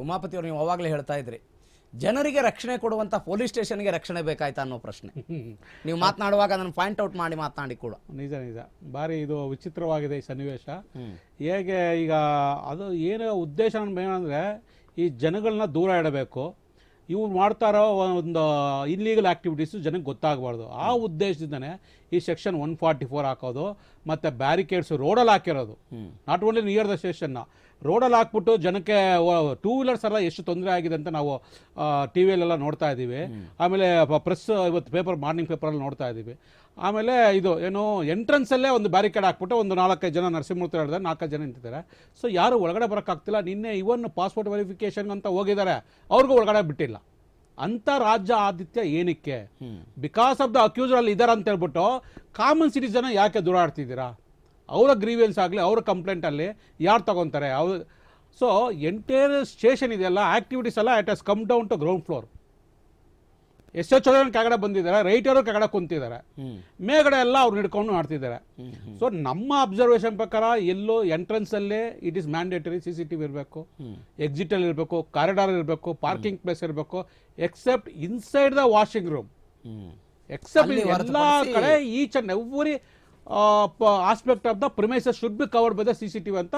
ಉಮಾಪತಿ ಅವರು ನೀವು ಅವಾಗಲೇ ಹೇಳ್ತಾ ಇದ್ರಿ. ಜನರಿಗೆ ರಕ್ಷಣೆ ಕೊಡುವಂತ ಪೊಲೀಸ್ ಸ್ಟೇಷನ್ಗೆ ರಕ್ಷಣೆ ಬೇಕಾಯ್ತಾ ಅನ್ನೋ ಪ್ರಶ್ನೆ. ನೀವು ಮಾತನಾಡುವಾಗ ಅದನ್ನು ಪಾಯಿಂಟ್ ಔಟ್ ಮಾಡಿ ಮಾತನಾಡಿ ಕೂಡ. ನಿಜ ನಿಜ. ಭಾರಿ ಇದು ವಿಚಿತ್ರವಾಗಿದೆ ಈ ಸನ್ನಿವೇಶ. ಹೇಗೆ ಈಗ ಅದು ಏನು ಉದ್ದೇಶ ಏನಂದರೆ ಈ ಜನಗಳನ್ನ ದೂರ ಇಡಬೇಕು. ಇವ್ರು ಮಾಡ್ತಾರೋ ಒಂದು ಇಲ್ಲೀಗಲ್ ಆ್ಯಕ್ಟಿವಿಟೀಸು ಜನಕ್ಕೆ ಗೊತ್ತಾಗಬಾರ್ದು. ಆ ಉದ್ದೇಶದಿಂದನೇ ಈ ಸೆಕ್ಷನ್ ಒನ್ ಫಾರ್ಟಿ ಫೋರ್ ಹಾಕೋದು ಮತ್ತು ಬ್ಯಾರಿಕೇಡ್ಸ್ ರೋಡಲ್ಲಿ ಹಾಕಿರೋದು. ನಾಟ್ ಓನ್ಲಿ ನಿಯರ್ ದ ಸ್ಟೇಷನ್ನ ರೋಡಲ್ಲಿ ಹಾಕ್ಬಿಟ್ಟು ಜನಕ್ಕೆ ಟೂ ವೀಲರ್ಸ್ ಎಲ್ಲ ಎಷ್ಟು ತೊಂದರೆ ಆಗಿದೆ ಅಂತ ನಾವು ಟಿ ವಿಯಲ್ಲೆಲ್ಲ ನೋಡ್ತಾ ಇದ್ದೀವಿ. ಆಮೇಲೆ ಪ್ರೆಸ್ ಇವತ್ತು ಪೇಪರ್ ಮಾರ್ನಿಂಗ್ ಪೇಪರಲ್ಲಿ ನೋಡ್ತಾ ಇದ್ದೀವಿ. ಆಮೇಲೆ ಇದು ಏನು ಎಂಟ್ರೆನ್ಸಲ್ಲೇ ಒಂದು ಬ್ಯಾರಿಕೇಡ್ ಹಾಕ್ಬಿಟ್ಟು ಒಂದು ನಾಲ್ಕೈದು ಜನ ನರಸಿಂಹಮೂರ್ತಿ ಹೇಳಿದ್ರೆ ನಾಲ್ಕೈದು ಜನ ನಿಂತಿದ್ದಾರೆ. ಸೊ ಯಾರು ಒಳಗಡೆ ಬರೋಕ್ಕಾಗ್ತಿಲ್ಲ ನಿನ್ನೆ ಇವನ್ ಪಾಸ್ಪೋರ್ಟ್ ವೆರಿಫಿಕೇಷನ್ ಅಂತ ಹೋಗಿದ್ದಾರೆ. ಅವ್ರಿಗೂ ಒಳಗಡೆ ಬಿಟ್ಟಿಲ್ಲ. ಅಂತ ರಾಜ್ಯ ಆದಿತ್ಯ ಏನಕ್ಕೆ? ಬಿಕಾಸ್ ಆಫ್ ದ ಅಕ್ಯೂಸರ್ ಅಲ್ಲಿ ಇದಾರೆ ಅಂತ ಹೇಳ್ಬಿಟ್ಟು ಕಾಮನ್ ಸಿಟಿಸನ್ ಯಾಕೆ ದೂರಾಡ್ತಿದ್ದೀರಾ? ಅವರ ಗ್ರೀವಿಯನ್ಸ್ ಆಗಲಿ ಅವ್ರ ಕಂಪ್ಲೇಂಟಲ್ಲಿ ಯಾರು ತಗೊತಾರೆ? ಅವ್ರು ಸೊ ಎಂಟೈರ್ ಸ್ಟೇಷನ್ ಇದೆಯಲ್ಲ ಆಕ್ಟಿವಿಟೀಸ್ ಎಲ್ಲ it has come down to ground floor S H ಕೆಳಗಡೆ ಬಂದಿದ್ದಾರೆ ರೈಟರು ಕೆಳಗಡೆ ಕುಂತಿದ್ದಾರೆ. ಮೇಗಡೆ ಎಲ್ಲ ಅವ್ರು ಹಿಡ್ಕೊಂಡು ಆಡ್ತಿದ್ದಾರೆ. ಸೊ ನಮ್ಮ ಅಬ್ಸರ್ವೇಷನ್ ಪ್ರಕಾರ ಎಲ್ಲೋ ಎಂಟ್ರೆನ್ಸ್ ಅಲ್ಲೇ it is mandatory C C T V ಇರಬೇಕು ಎಕ್ಸಿಟ್ ಅಲ್ಲಿ ಇರಬೇಕು ಕಾರಿಡಾರ್ ಇರಬೇಕು ಪಾರ್ಕಿಂಗ್ ಪ್ಲೇಸ್ ಇರಬೇಕು except inside the washing room except ಎಲ್ಲ ಕಡೆ each and every aspect of the premises should be covered by the C C T V ಅಂತ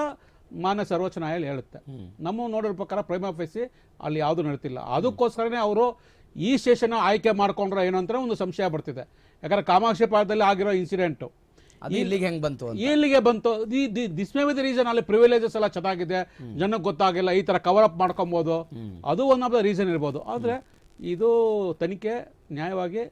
ಮಾನ್ಯ ಸರ್ವೋಚ್ಚ ನ್ಯಾಯಾಲಯ ಹೇಳುತ್ತೆ. ನಮ್ಮ ನೋಡಿರೋ ಪ್ರಕಾರ ಪ್ರೈಮ್ ಆಫೀಸಿ ಅಲ್ಲಿ ಯಾವುದು ನಡೀತಿಲ್ಲ. ಅದಕ್ಕೋಸ್ಕರನೇ ಅವರು ಈ ಸ್ಟೇಷನ್ ಆಯ್ಕೆ ಮಾಡ್ಕೊಂಡ್ರೆ ಏನಂತ ಒಂದು ಸಂಶಯ ಬರ್ತಿದೆ. ಯಾಕಂದ್ರೆ ಕಾಮಾಕ್ಷಿ ಪಾಳ್ಯದಲ್ಲಿ ಆಗಿರೋ ಇನ್ಸಿಡೆಂಟು ಇಲ್ಲಿಗೆ ಹೆಂಗ್ ಬಂತು ಅಂತ? ಎಲ್ಲಿಗೆ ಬಂತು. This may be the reason ಅಲ್ಲಿ ಪ್ರಿವಿಲೇಜಸ್ ಎಲ್ಲ ಚೆನ್ನಾಗಿದೆ. ಜನಕ್ಕೆ ಗೊತ್ತಾಗಿಲ್ಲ ಈ ತರ ಕವರ್ ಅಪ್ ಮಾಡ್ಕೊಬೋದು. ಅದು ಒನ್ ಆಫ್ ದ ರೀಸನ್ ಇರ್ಬೋದು. ಆದ್ರೆ ಇದು ತನಿಖೆ ನ್ಯಾಯವಾಗಿ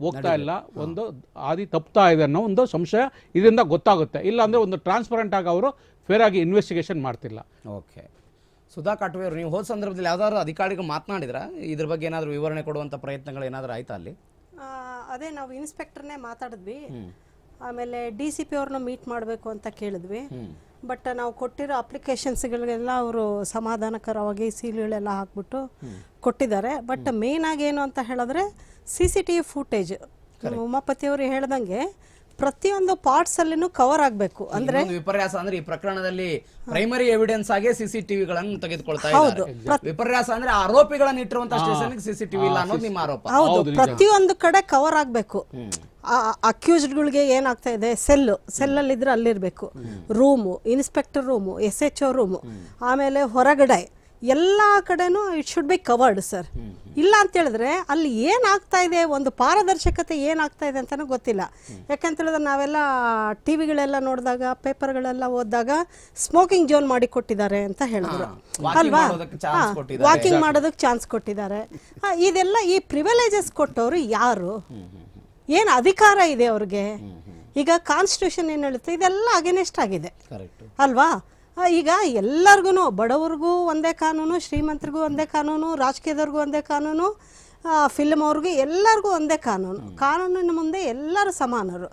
ಹೋಗ್ತಾ ಇಲ್ಲ. ಒಂದು ಆದಿ ತಪ್ತಾ ಇದೆ ಅನ್ನೋ ಒಂದು ಸಂಶಯ ಇದರಿಂದ ಗೊತ್ತಾಗುತ್ತೆ. ಇಲ್ಲ ಅಂದ್ರೆ ಒಂದು ಟ್ರಾನ್ಸ್ಪರೆಂಟ್ ಆಗಿ ಅವರು ಫೇರ್ ಆಗಿ ಇನ್ವೆಸ್ಟಿಗೇಷನ್ ಮಾಡ್ತಿಲ್ಲ. ಓಕೆ. ಸುಧಾ ಕಾಟುವೆ ಅವರು ನೀವು ಹೋದ ಸಂದರ್ಭದಲ್ಲಿ ಯಾವ್ದಾದ್ರು ಅಧಿಕಾರಿಗಳು ಮಾತನಾಡಿದ್ರ? ಇದ್ರ ಬಗ್ಗೆ ಏನಾದರೂ ವಿವರಣೆ ಕೊಡುವಂತ ಪ್ರಯತ್ನಗಳು ಏನಾದರೂ ಆಯ್ತಾ ಅಲ್ಲಿ? ಆ, ಅದೇ ನಾವು ಇನ್ಸ್ಪೆಕ್ಟರ್ನೇ ಮಾತಾಡಿದ್ವಿ. ಆಮೇಲೆ ಡಿ ಸಿ ಪಿ ಅವ್ರನ್ನ ಮೀಟ್ ಮಾಡಬೇಕು ಅಂತ ಕೇಳಿದ್ವಿ. ಬಟ್ ನಾವು ಕೊಟ್ಟಿರೋ ಅಪ್ಲಿಕೇಶನ್ಸ್ಗಳಿಗೆಲ್ಲ ಅವರು ಸಮಾಧಾನಕರವಾಗಿ ಸೀಲ್ಗಳೆಲ್ಲ ಹಾಕ್ಬಿಟ್ಟು ಕೊಟ್ಟಿದ್ದಾರೆ. ಬಟ್ ಮೇನ್ ಆಗಿ ಏನು ಅಂತ ಹೇಳಿದ್ರೆ C C T V footage. Umapathi ಅವರು ಹೇಳ್ದಂಗೆ ಪ್ರತಿಯೊಂದು ಪಾರ್ಟ್ಸ್ ಅಲ್ಲಿನೂ ಕವರ್ ಆಗಬೇಕು. ಅಂದ್ರೆ ಇನ್ನೊಂದು ವಿಪರ್ಯಾಸ ಅಂದ್ರೆ ಈ ಪ್ರಕರಣದಲ್ಲಿ ಪ್ರೈಮರಿ ಎವಿಡೆನ್ಸ್ ಆಗಿ ಸಿಸಿಟಿವಿಗಳನ್ನು ತೆಗೆದುಕೊಳ್ತಾ ಇದ್ದಾರೆ. ವಿಪರ್ಯಾಸ ಅಂದ್ರೆ ಆರೋಪಿಗಳನ್ನು ಇಟ್ಟಿರುವಂತ ಸ್ಟೇಷನ್ ಸಿಸಿಟಿವಿ ಇಲ್ಲ ಅನ್ನೋದು ನಿಮ್ಮ ಆರೋಪ. ಹೌದು. ಪ್ರತಿಯೊಂದು ಕಡೆ ಕವರ್ ಆಗಬೇಕು. ಅಕ್ಯೂಸ್ಡ್ಗಳಿಗೆ ಏನಾಗ್ತಾ ಇದೆ? ಸೆಲ್ ಸೆಲ್ಲು ಸೆಲ್ಲಲ್ಲಿದ್ರೆ ಅಲ್ಲಿರಬೇಕು room inspector room S H O room ಆಮೇಲೆ ಹೊರಗಡೆ ಎಲ್ಲ ಕಡೆನೂ it should be covered sir ಇಲ್ಲ ಅಂತೇಳಿದ್ರೆ ಅಲ್ಲಿ ಏನಾಗ್ತಾ ಇದೆ ಒಂದು ಪಾರದರ್ಶಕತೆ ಏನಾಗ್ತಾ ಇದೆ ಅಂತಲೂ ಗೊತ್ತಿಲ್ಲ. ಯಾಕಂತೇಳಿದ್ರೆ ನಾವೆಲ್ಲ ಟಿ ವಿಗಳೆಲ್ಲ ನೋಡಿದಾಗ ಪೇಪರ್ಗಳೆಲ್ಲ ಓದಿದಾಗ ಸ್ಮೋಕಿಂಗ್ ಜೋನ್ ಮಾಡಿ ಕೊಟ್ಟಿದ್ದಾರೆ ಅಂತ ಹೇಳಿದ್ರು. ಅಲ್ವಾ. ವಾಕಿಂಗ್ ಮಾಡೋದಕ್ಕೆ ಚಾನ್ಸ್ ಕೊಟ್ಟಿದ್ದಾರೆ. ಇದೆಲ್ಲ ಈ ಪ್ರಿವಿಲೇಜಸ್ ಕೊಟ್ಟವರು ಯಾರು? ಏನು ಅಧಿಕಾರ ಇದೆ ಅವ್ರಿಗೆ? ಈಗ ಕಾನ್ಸ್ಟಿಟ್ಯೂಷನ್ ಏನು ಹೇಳುತ್ತೆ? ಇದೆಲ್ಲ ಅಗೇನೆಸ್ಟ್ ಆಗಿದೆ. ಅಲ್ವಾ? ಈಗ ಎಲ್ಲರಿಗೂ ಬಡವ್ರಿಗೂ ಒಂದೇ ಕಾನೂನು ಶ್ರೀಮಂತರಿಗೂ ಒಂದೇ ಕಾನೂನು ರಾಜಕೀಯದವ್ರಿಗೂ ಒಂದೇ ಕಾನೂನು ಫಿಲ್ಮ್ ಅವ್ರಿಗೂ ಎಲ್ಲರಿಗೂ ಒಂದೇ ಕಾನೂನು. ಕಾನೂನಿನ ಮುಂದೆ ಎಲ್ಲರೂ ಸಮಾನರು.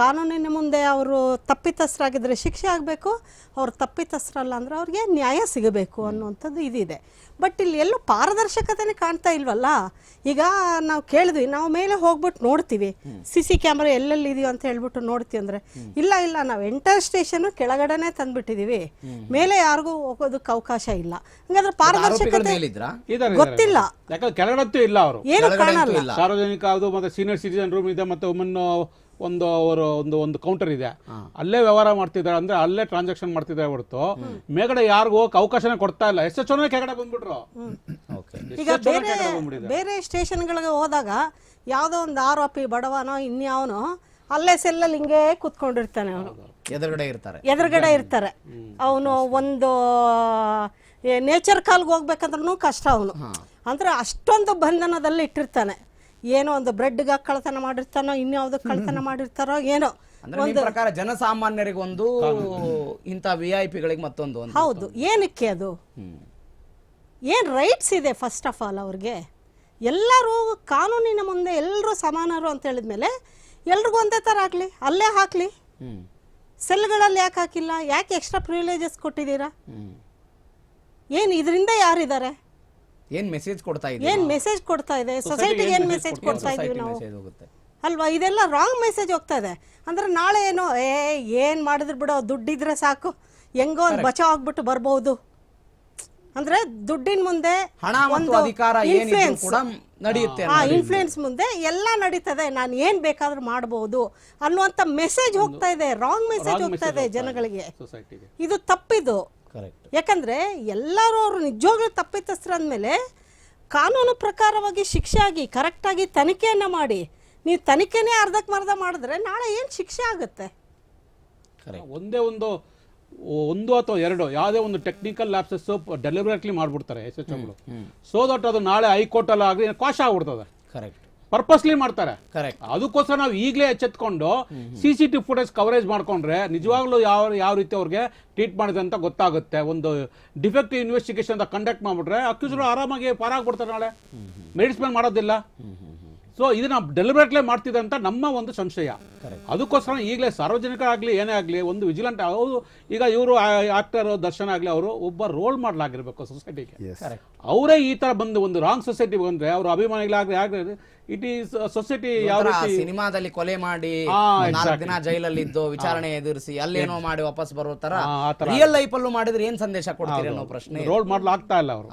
ಕಾನೂನಿನ ಮುಂದೆ ಅವರು ತಪ್ಪಿತಸ್ಥರಾಗಿದ್ದರೆ ಶಿಕ್ಷೆ ಆಗಬೇಕು ಅವ್ರು ತಪ್ಪಿತಸ್ಥರಲ್ಲ ಅಂದರೆ ಅವ್ರಿಗೆ ನ್ಯಾಯ ಸಿಗಬೇಕು ಅನ್ನುವಂಥದ್ದು ಇದಿದೆ. ಬಟ್ ಇಲ್ಲಿ ಎಲ್ಲೂ ಪಾರದರ್ಶಕತೆನೇ ಕಾಣ್ತಾ ಇಲ್ವಲ್ಲ? ಈಗ ನಾವು ಕೇಳಿದ್ವಿ ನಾವು ಮೇಲೆ ಹೋಗ್ಬಿಟ್ಟು ನೋಡ್ತೀವಿ. ಸಿ ಸಿ ಕ್ಯಾಮ್ರಾ ಎಲ್ಲೆಲ್ಲಿ ಇದೆಯೋ ಅಂತ ಹೇಳ್ಬಿಟ್ಟು ನೋಡ್ತೀವಿ ಅಂದ್ರೆ. ಇಲ್ಲ ಇಲ್ಲ ನಾವು ಎಂಟರ್ ಸ್ಟೇಷನ್ ಕೆಳಗಡೆನೆ ತಂದ್ಬಿಟ್ಟಿದೀವಿ ಮೇಲೆ ಯಾರಿಗೂ ಹೋಗೋದಕ್ಕೆ ಅವಕಾಶ ಇಲ್ಲ. ಹಂಗಾದ್ರೆ ಪಾರದರ್ಶಕತೆ ಗೊತ್ತಿಲ್ಲ. ಯಾಕಂದ್ರೆ ಕೆಳಗಡತ್ತೂ ಇಲ್ಲ ಅವರು. ಏನು ಕೆಳಗಡೆ ಕಾಣಲ್ಲ. ಇಲ್ಲ. ಸಾರ್ವಜನಿಕ ಅದು ಮತ್ತೆ ಸೀನಿಯರ್ ಸಿಟಿಸನ್ ರೂಮ್ ಇದೆ ಮತ್ತೆ ವುಮನ್ ಒಂದು ಅವರು ಒಂದು ಒಂದು ಕೌಂಟರ್ ಇದೆ. ಅಲ್ಲೇ ವ್ಯವಹಾರ ಮಾಡ್ತಿದ್ದಾರೆ ಅಂದ್ರೆ ಅಲ್ಲೇ ಟ್ರಾನ್ಸಾಕ್ಷನ್ ಮಾಡ್ತಿದ್ದಾರೆ ಹೊರತು. ಮೇಗಡೆ ಯಾರಿಗೂ ಹೋಗಕ್ಕೆ ಅವಕಾಶನೇ ಕೊಡ್ತಾ ಇಲ್ಲ. ಎಷ್ಟು ಚೆನ್ನಾಗಿ ಕೆಳಗಡೆ ಬಂದ್ಬಿಟ್ರು. ಓಕೆ ಈಗ ಬೇರೆ ಬೇರೆ ಸ್ಟೇಷನ್ಗಳಿಗೆ ಹೋದಾಗ ಯಾವುದೋ ಒಂದು ಆರೋಪಿ ಬಡವನೋ ಇನ್ಯಾವನೋ ಅಲ್ಲೇ ಸೆಲ್ಲಲ್ಲಿ ಹಿಂಗೆ ಕೂತ್ಕೊಂಡಿರ್ತಾನೆ ಅವನು. ಎದುರುಗಡೆ ಇರ್ತಾರೆ. ಎದುರುಗಡೆ ಇರ್ತಾರೆ. ಅವನು ಒಂದು ನೇಚರ್ ಕಾಲ್ಗೆ ಹೋಗ್ಬೇಕಂದ್ರೂ ಕಷ್ಟ ಅವನು. ಅಂದ್ರೆ ಅಷ್ಟೊಂದು ಬಂಧನದಲ್ಲಿ ಇಟ್ಟಿರ್ತಾನೆ. ಏನೋ ಒಂದು ಬ್ರೆಡ್ಗೆ ಕಳ್ತನ ಮಾಡಿರ್ತಾನೋ ಇನ್ಯಾವುದಕ್ಕೆ ಕಳ್ಳತನ ಮಾಡಿರ್ತಾರೋ ಏನೋ ಅಂದ್ರೆ ನಿಮ್ ಪ್ರಕಾರ ಜನಸಾಮಾನ್ಯರಿಗೊಂದು ಇಂಥ ವಿ ಐ ಪಿಗಳಿಗೆ ಮತ್ತೊಂದು ಅಂತ ಹೌದು. ಏನಕ್ಕೆ ಅದು? ಏನು ರೈಟ್ಸ್ ಇದೆ ಫಸ್ಟ್ ಆಫ್ ಆಲ್ ಅವ್ರಿಗೆ? ಎಲ್ಲರೂ ಕಾನೂನಿನ ಮುಂದೆ ಎಲ್ಲರೂ ಸಮಾನರು ಅಂತ ಹೇಳಿದ್ಮೇಲೆ ಎಲ್ರಿಗೂ ಒಂದೇ ಥರ ಆಗಲಿ ಅಲ್ಲೇ ಹಾಕ್ಲಿ. ಹ್ಮ್. ಸೆಲ್ಗಳಲ್ಲಿ ಯಾಕೆ ಹಾಕಿಲ್ಲ? ಯಾಕೆ ಎಕ್ಸ್ಟ್ರಾ ಪ್ರಿವಿಲೇಜಸ್ ಕೊಟ್ಟಿದ್ದೀರಾ? ಹ್ಮ್. ಏನು ಇದರಿಂದ ಯಾರಿದ್ದಾರೆ? ಏನ್ ಮೆಸೇಜ್ ಕೊಡ್ತಾ ಇದೆ ಏನ್ ಮೆಸೇಜ್ ಕೊಡ್ತಾ ಇದೆ? ಸೊಸೈಟಿಗೆ ಏನು ಮೆಸೇಜ್ ಕೊಡ್ತಾ ಇದೀವಿ ನಾವು ಮೆಸೇಜ್ ಹೋಗುತ್ತೆ. ಅಲ್ವಾ? ಇದೆಲ್ಲ ರಾಂಗ್ ಮೆಸೇಜ್ ಹೋಗ್ತಾ ಇದೆ. ಅಂದ್ರೆ ನಾಳೆ ಏನೋ ಏ ಏನು ಮಾಡಿದ್ರು ಬಿಡೋ ದುಡ್ಡಿದ್ರೆ ಸಾಕು. ಹೆಂಗೋ ಒಂದು ಬಚಾವ್ ಆಗ್ಬಿಟ್ಟು ಬರ್ಬೋದು. ಅಂದ್ರೆ ದುಡ್ಡಿನ ಮುಂದೆ ಹಣ ಮತ್ತು ಒಂದು ಅಧಿಕಾರ ಏನಿದ್ರು ಕೂಡ ನಡೆಯುತ್ತೆ ಆ ಇನ್ಫ್ಲೂಯೆನ್ಸ್ ಮುಂದೆ ಎಲ್ಲ ನಡೀತದೆ. ನಾನು ಏನ್ ಬೇಕಾದ್ರೂ ಮಾಡಬಹುದು ಅನ್ನುವಂತ ಮೆಸೇಜ್ ಹೋಗ್ತಾ ಇದೆ. ರಾಂಗ್ ಮೆಸೇಜ್ ಹೋಗ್ತಾ ಇದೆ ಜನಗಳಿಗೆ. ಸೊಸೈಟಿಗೆ ಇದು ತಪ್ಪಿದು. ಯಾಕಂದ್ರೆ ಎಲ್ಲರೂ ಅವರು ನಿಜವಾಗ್ಲೂ ತಪ್ಪಿತಸ್ಥರು ಅಂದಮೇಲೆ ಕಾನೂನು ಪ್ರಕಾರವಾಗಿ ಶಿಕ್ಷೆ ಆಗಿ ಕರೆಕ್ಟಾಗಿ ತನಿಖೆಯನ್ನು ಮಾಡಿ ನೀವು ತನಿಖೆನೇ ಅರ್ಧಕ್ಕೆ ಮರ್ಧ ಮಾಡಿದ್ರೆ ನಾಳೆ ಏನು ಶಿಕ್ಷೆ ಆಗುತ್ತೆ? ಕರೆಕ್ಟ್ ಒಂದೇ ಒಂದು ಒಂದು ಅಥವಾ ಎರಡು ಯಾವುದೇ ಒಂದು ಟೆಕ್ನಿಕಲ್ ಲ್ಯಾಪ್ಸಸ್ ಡೆಲಿಬರೇಟ್ಲಿ ಮಾಡಿಬಿಡ್ತಾರೆ ಎಸ್ ಎಚ್ ಒಗಳು ಸೊ ದಟ್ ಅದು ನಾಳೆ ಹೈಕೋರ್ಟಲ್ಲಿ ಆಗಲಿ ಕ್ವಾಶ ಆಗ್ಬಿಡ್ತದೆ. ಕರೆಕ್ಟ್ ಪರ್ಪಸ್ಲಿ ಮಾಡ್ತಾರೆ. ಕರೆಕ್ಟ್ ಅದಕ್ಕೋಸ್ಕರ ನಾವು ಈಗಲೇ ಎಚ್ಚೆತ್ಕೊಂಡು C C T footage coverage ಮಾಡ್ಕೊಂಡ್ರೆ ನಿಜವಾಗ್ಲೂ ಯಾವ ಯಾವ ರೀತಿ ಅವ್ರಿಗೆ ಟ್ರೀಟ್ ಮಾಡಿದೆ ಅಂತ ಗೊತ್ತಾಗುತ್ತೆ. ಒಂದು ಡಿಫೆಕ್ಟಿವ್ ಇನ್ವೆಸ್ಟಿಗೇಷನ್ ಅಂತ ಕಂಡಕ್ಟ್ ಮಾಡಿಬಿಟ್ರೆ ಅಕ್ಯೂಸರು ಆರಾಮಾಗಿ ಪಾರಾಗ್ಬಿಡ್ತಾರೆ ನಾಳೆ. ಮೆಡಿಸ್ಮೆಂಟ್ ಮಾಡೋದಿಲ್ಲ. ಸೊ ಇದನ್ನ ಡೆಲಿಬ್ರೇಟ್ಲೇ ಮಾಡ್ತಿದೆ ಅಂತ ನಮ್ಮ ಒಂದು ಸಂಶಯ. ಅದಕ್ಕೋಸ್ಕರ ಈಗಲೇ ಸಾರ್ವಜನಿಕ ಆಗಲಿ ಏನೇ ಆಗಲಿ ಒಂದು ವಿಜಿಲೆಂಟ್ ಅವರು ಈಗ ಇವರು ಆಕ್ಟರ್ ದರ್ಶನ ಆಗಲಿ ಅವರು ಒಬ್ಬ ರೋಲ್ ಮಾಡಲಾಗಿರ್ಬೇಕು ಸೊಸೈಟಿಗೆ ಕರೆಕ್ಟ್ ಅವರೇ ಈ ತರ ಬಂದು ಒಂದು ರಾಂಗ್ ಸೊಸೈಟಿ ಬಂದ್ರೆ ಅವ್ರ ಅಭಿಮಾನಿಗಳಾಗಲಿ ಆಗಲಿ ಇಟ್ ಈಸ್ ಸೊಸೈಟಿ ಯಾವ ರೀತಿ ಸಿನಿಮಾದಲ್ಲಿ ಕೊಲೆ ಮಾಡಿ ನಾಲ್ಕು ದಿನ ಜೈಲಲ್ಲಿ ಇದ್ದು ವಿಚಾರಣೆ ಎದುರಿಸಿ ಅಲ್ಲೇನೋ ಮಾಡಿ ವಾಪಸ್ ಬರೋ ತರ ರಿಯಲ್ ಲೈಫ್ ಅಲ್ಲೂ ಮಾಡಿದ್ರೆ ಏನ್ ಸಂದೇಶ ಕೊಡ್ತೀರಿ ಅನ್ನೋ ಪ್ರಶ್ನೆ ರೋಲ್ ಮಾಡ್ಲಾಗ್ತಾ ಇಲ್ಲ ಅವರು.